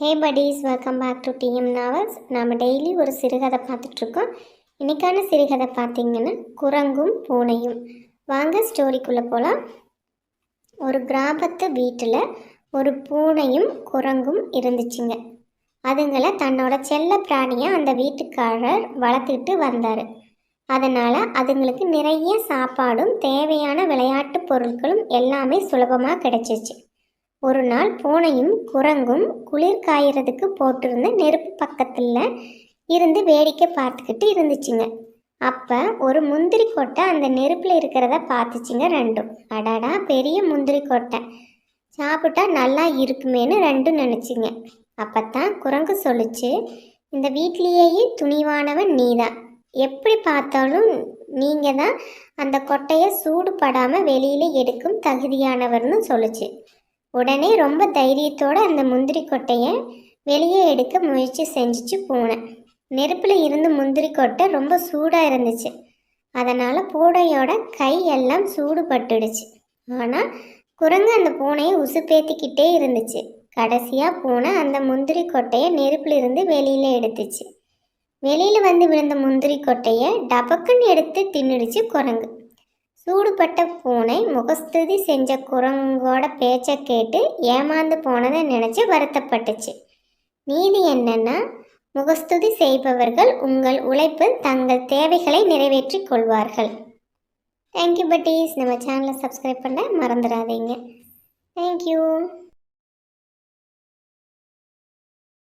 Hey buddies welcome back to DM novels நாம் daily ஒரு சிறுகதை பார்த்துட்ருக்கோம். இன்றைக்கான சிறுகதை பார்த்திங்கன்னா குரங்கும் பூனையும். வாங்க ஸ்டோரிக்குள்ளே போகலாம் ஒரு கிராமத்து வீட்டில் ஒரு பூனையும் குரங்கும் இருந்துச்சுங்க. அதுங்களை தன்னோட செல்ல பிராணியை அந்த வீட்டுக்காரர் வளர்த்துக்கிட்டு வந்தார். அதனால் அதுங்களுக்கு நிறைய சாப்பாடும் தேவையான விளையாட்டு பொருட்களும் எல்லாமே சுலபமாக கிடைச்சிச்சு. ஒரு நாள் பூனையும் குரங்கும் குளிர் காயறதுக்கு போட்டிருந்த நெருப்பு பக்கத்தில் இருந்து வேடிக்கை பார்த்துக்கிட்டு இருந்துச்சுங்க. அப்போ ஒரு முந்திரி கொட்டை அந்த நெருப்பில் இருக்கிறத பார்த்துச்சுங்க ரெண்டும். அடாடா பெரிய முந்திரி கொட்டை. சாப்பிட்டா நல்லா இருக்குமேன்னு ரெண்டும் நினச்சிங்க. அப்பத்தான் குரங்கு சொல்லுச்சு இந்த வீட்லேயே துணிவானவன் நீதான். எப்படி பார்த்தாலும் நீங்கள் தான் அந்த கொட்டையை சூடுபடாமல் வெளியில் எடுக்கும் தகுதியானவர்னு சொல்லுச்சு. உடனே ரொம்ப தைரியத்தோடு அந்த முந்திரி கொட்டையை வெளியே எடுக்க முயற்சி செஞ்சுச்சு பூனை. நெருப்பில் இருந்து முந்திரி கொட்டை ரொம்ப சூடாக இருந்துச்சு. அதனால் பூனையோட கை எல்லாம் சூடுபட்டுடுச்சு. ஆனால் குரங்கு அந்த பூனையை உசுப்பேத்திக்கிட்டே இருந்துச்சு. கடைசியாக பூனை அந்த முந்திரி கொட்டையை நெருப்பில் இருந்து வெளியில் எடுத்துச்சு. வெளியில் வந்து விழுந்த முந்திரி கொட்டையை டபக்குன்னு எடுத்து தின்னுடுச்சு குரங்கு. சூடுபட்ட பூனை முகஸ்துதி செஞ்ச குரங்கோட பேச்சை கேட்டு ஏமாந்து போனதை நினச்சி வருத்தப்பட்டுச்சு. நீதி என்னன்னா முகஸ்துதி செய்பவர்கள் உங்கள் உழைப்பில் தங்கள் தேவைகளை நிறைவேற்றி கொள்வார்கள். தேங்க்யூ பட்டீஸ் நம்ம சேனலை சப்ஸ்கிரைப் பண்ண மறந்துடாதீங்க. தேங்க்யூ